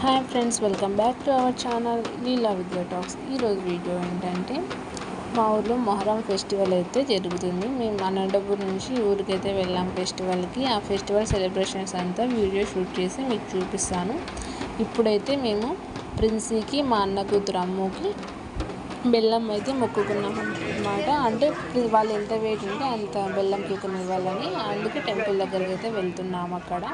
Hi friends welcome back to our channel Leela Vidya talks ఈరోజు video ఏంటంటే మా ఊర్లో మొహరం ఫెస్టివల్ అయితే జరుగుతుంది. మేము అనంతపూర్ నుంచి ఊరికైతే వెళ్ళాం ఫెస్టివల్కి ఆ ఫెస్టివల్ సెలబ్రేషన్స్ అంతా వీడియో షూట్ చేసి మీకు చూపిస్తాను. ఇప్పుడైతే మేము ప్రిన్సీకి మా అన్న కూతురు అమ్ముకి బెల్లం అయితే మొక్కుకున్నాం అనమాట అంటే వాళ్ళు ఎంత వెయిట్ ఉంటే అంత బెల్లం తూకం ఇవ్వాలని అందుకే టెంపుల్ దగ్గరికి అయితే వెళ్తున్నాము అక్కడ.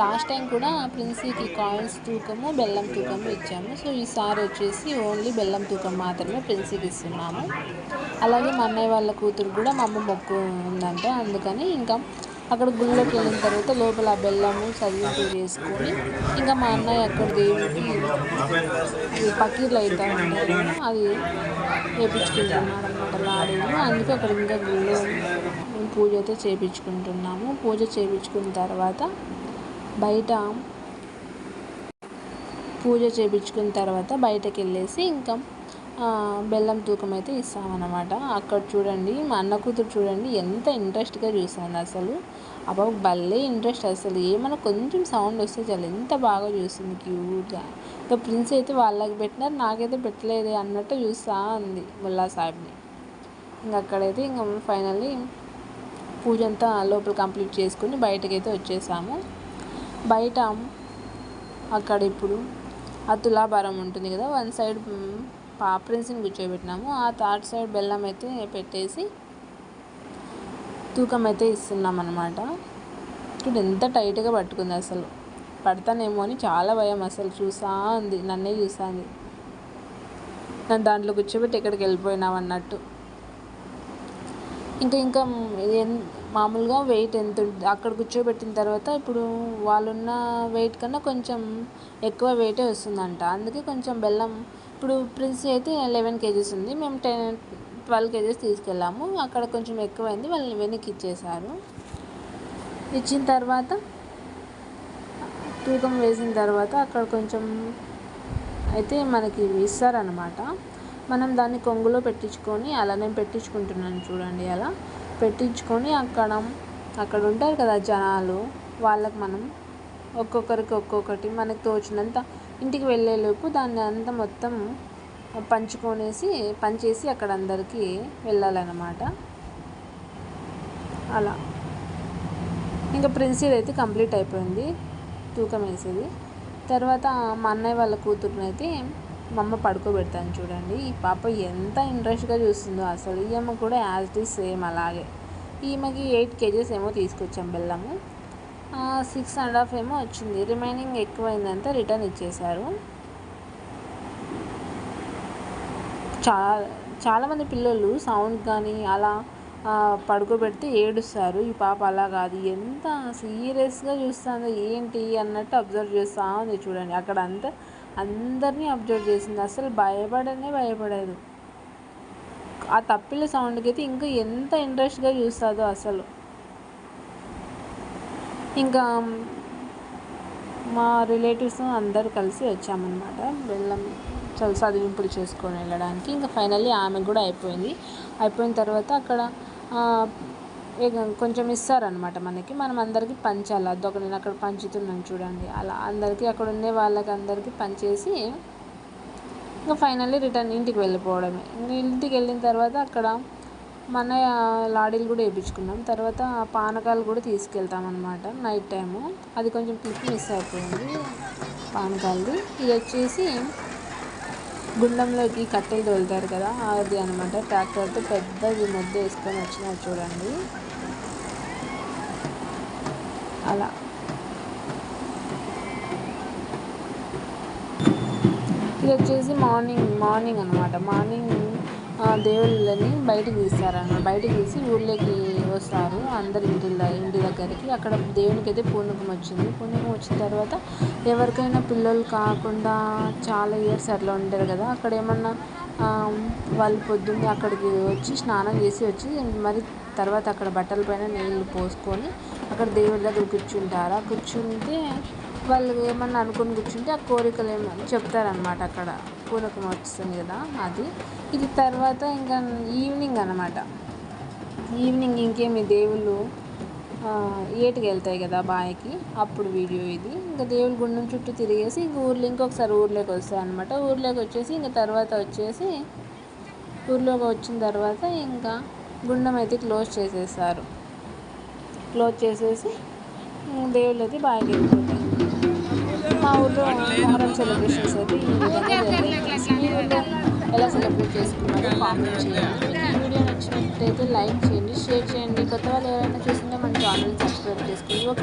లాస్ట్ టైం కూడా ప్రిన్సీకి కాయిన్స్ తూకము బెల్లం తూకము ఇచ్చాము. సో ఈసారి వచ్చేసి ఓన్లీ బెల్లం తూకం మాత్రమే ప్రిన్సీకి ఇస్తున్నాము. అలాగే మా అన్నయ్య వాళ్ళ కూతురు కూడా మా అమ్మ మొక్కు ఉందంట. అందుకని ఇంకా అక్కడ గుళ్ళోకి వెళ్ళిన తర్వాత లోపల ఆ బెల్లము చదివింపు చేసుకొని ఇంకా మా అన్నయ్య అక్కడ దేవుడికి పకీర్లు అవుతా ఉంటారు. అది వేపించుకుంటున్నాడు అనమాట లాడీలు అందుకే అక్కడ ఇంకా గుళ్ళో పూజ అయితే చేయించుకుంటున్నాము పూజ చేయించుకున్న తర్వాత బయట పూజ చేయించుకున్న తర్వాత బయటకు వెళ్ళేసి ఇంకా బెల్లం తూకం అయితే ఇస్తామన్నమాట. అక్కడ చూడండి మా అన్న కూతురు చూడండి ఎంత ఇంట్రెస్ట్గా చూసాను అసలు. అబ్బా భలే ఇంట్రెస్ట్ అసలు. ఏమైనా కొంచెం సౌండ్ వస్తే చాలు. ఎంత బాగా చూస్తుంది క్యూట్గా. ఇంకా ప్రిన్స్ అయితే వాళ్ళకి పెట్టినారు నాకైతే పెట్టలేదు అన్నట్టు చూస్తా ఉంది ముల్లా సాహెబ్ని. ఇంకా అక్కడైతే ఇంకా ఫైనల్లీ పూజ అంతా లోపల కంప్లీట్ చేసుకుని బయటకైతే వచ్చేసాము. బయట అక్కడ ఇప్పుడు ఆ తులాభారం ఉంటుంది కదా వన్ సైడ్ ప్రిన్స్ని కూర్చోబెట్టినాము. ఆ థర్డ్ సైడ్ బెల్లం అయితే పెట్టేసి తూకం అయితే ఇస్తున్నాం అనమాట ఇప్పుడు ఎంత టైట్గా పట్టుకుంది అసలు. పడతానేమో అని చాలా భయం అసలు. చూసా ఉంది నన్నే చూసా ఉంది నన్ను దాంట్లో కూర్చోబెట్టి ఎక్కడికి వెళ్ళిపోయినావు అన్నట్టు. ఇంకా ఇంకా మామూలుగా వెయిట్ ఎంత అక్కడ కూర్చోబెట్టిన తర్వాత ఇప్పుడు వాళ్ళున్న వెయిట్ కన్నా కొంచెం ఎక్కువ వెయిటే వస్తుందంట. అందుకే కొంచెం బెల్లం ఇప్పుడు ప్రిన్స్ అయితే లెవెన్ కేజీస్ ఉంది. మేము టెన్ ట్వెల్వ్ కేజీస్ తీసుకెళ్ళాము. అక్కడ కొంచెం ఎక్కువైంది. వాళ్ళని వెనక్కి ఇచ్చేసారు ఇచ్చిన తర్వాత తూకం వేసిన తర్వాత అక్కడ కొంచెం అయితే మనకి ఇస్తారనమాట మనం దాన్ని కొంగులో పెట్టించుకొని అలా నేను పెట్టించుకుంటున్నాను చూడండి అలా. పెట్టించుకొని అక్కడ అక్కడ ఉంటారు కదా జనాలు వాళ్ళకి మనం ఒక్కొక్కరికి ఒక్కొక్కటి మనకు తోచినంత ఇంటికి వెళ్ళేలోపు దాన్ని అంతా మొత్తం పంచుకొనేసి పంచేసి అక్కడ అందరికీ వెళ్ళాలన్నమాట. అలా. ఇంకా ప్రిన్సిల్ అయితే కంప్లీట్ అయిపోయింది తూకం వేసేది. తర్వాత మా అన్నయ్య వాళ్ళ కూతురునైతే మా అమ్మ పడుకోబెడతాను చూడండి. ఈ పాప ఎంత ఇంట్రెస్ట్గా చూస్తుందో అసలు. ఈ అమ్మ కూడా యాజ్ ఇట్ ఈస్ సేమ్ అలాగే. ఈమెకి ఎయిట్ కేజీస్ ఏమో తీసుకొచ్చాం బెల్లము. సిక్స్ అండ్ హాఫ్ ఏమో వచ్చింది. రిమైనింగ్ ఎక్కువైందంతా రిటర్న్ ఇచ్చేశారు. చాలా చాలామంది పిల్లలు సౌండ్ కానీ అలా పడుకోబెడితే ఏడుస్తారు. ఈ పాప అలా కాదు. ఎంత సీరియస్గా చూస్తుందో ఏంటి అన్నట్టు అబ్జర్వ్ చేస్తూ ఉంది చూడండి. అక్కడ అంతా అందరినీ అబ్జర్వ్ చేసింది. అసలు భయపడనే భయపడదు. ఆ తప్పిల సౌండ్కి అయితే ఇంకా ఎంత ఇంట్రెస్ట్గా చూస్తుందో అసలు. ఇంకా మా రిలేటివ్స్ అందరు కలిసి వచ్చామన్నమాట. బెల్లం చాలా చదివింపులు చేసుకొని వెళ్ళడానికి. ఇంకా ఫైనల్లీ ఆమె కూడా అయిపోయింది. అయిపోయిన తర్వాత అక్కడ కొంచెం ఇస్తారనమాట మనకి. మనం అందరికీ పంచాలి. అదొక నేను అక్కడ పంచుతున్నాను చూడండి. అలా అందరికీ అక్కడ ఉండే వాళ్ళకి అందరికీ పంచేసి ఇంకా ఫైనల్లీ రిటర్న్ ఇంటికి వెళ్ళిపోవడమే. ఇంటికి వెళ్ళిన తర్వాత అక్కడ మన లాడీలు కూడా వేయించుకున్నాం తర్వాత పానకాలు కూడా తీసుకెళ్తాం అనమాట నైట్ టైము. అది కొంచెం క్లిప్ మిస్ అయిపోయింది పానకాలది. ఇది వచ్చేసి గుండంలోకి కట్టెలు తోలుతారు కదా అది అనమాట. ట్రాక్టర్తో పెద్దది ముద్ద వేసుకొని వచ్చినారు చూడండి. అలా. ఇది వచ్చేసి మార్నింగ్ మార్నింగ్ అనమాట. మార్నింగ్ దేవుళ్ళని బయటకు తీస్తారన్నమాట బయటకు తీసి ఊళ్ళోకి వస్తారు అందరి ఇంటి ఇంటి దగ్గరికి. అక్కడ దేవునికి అయితే పూర్ణకం వచ్చింది. పూర్ణకం వచ్చిన తర్వాత ఎవరికైనా పిల్లలు కాకుండా చాలా ఇయర్స్ అట్లా ఉంటారు కదా అక్కడ ఏమన్నా వాళ్ళు పొద్దున్నే అక్కడికి వచ్చి స్నానం చేసి వచ్చి మరి తర్వాత అక్కడ బట్టల పైన నీళ్ళు పోసుకొని అక్కడ దేవుడి దగ్గర కూర్చుంటారు? ఆ కూర్చుంటే వాళ్ళు ఏమన్నా అనుకుని కూర్చుంటే ఆ కోరికలు ఏమన్నా చెప్తారనమాట అక్కడ. పూనకం వస్తుంది కదా అది. ఇది తర్వాత ఇంకా ఈవినింగ్ అనమాట ఈవినింగ్ ఇంకేమి దేవుళ్ళు ఏటికి వెళ్తాయి కదా బావికి అప్పుడు వీడియో ఇది. ఇంకా దేవుడి గుండం చుట్టూ తిరిగేసి ఇంక ఊర్లో ఇంకొకసారి ఊర్లోకి వస్తాయి అనమాట ఊర్లోకి వచ్చేసి ఇంకా తర్వాత వచ్చేసి ఊర్లోకి వచ్చిన తర్వాత ఇంకా గుండం అయితే క్లోజ్ చేసేసారు క్లోజ్ చేసేసి దేవుళ్ళు అయితే బాగా వెళ్ళిపోతాయి మా ఊర్లో మొహరం సెలబ్రేషన్స్ అయితే ఈ విధంగా ఎలా సెలబ్రేట్ చేసుకున్నారో కామెంట్ చేయాలి నచ్చినట్లయితే లైక్ చేయండి షేర్ చేయండి. కొత్త వాళ్ళు ఎవరైనా చూస్తుంటే మన ఛానల్ సబ్స్క్రైబ్ చేసుకోండి. ఓకే.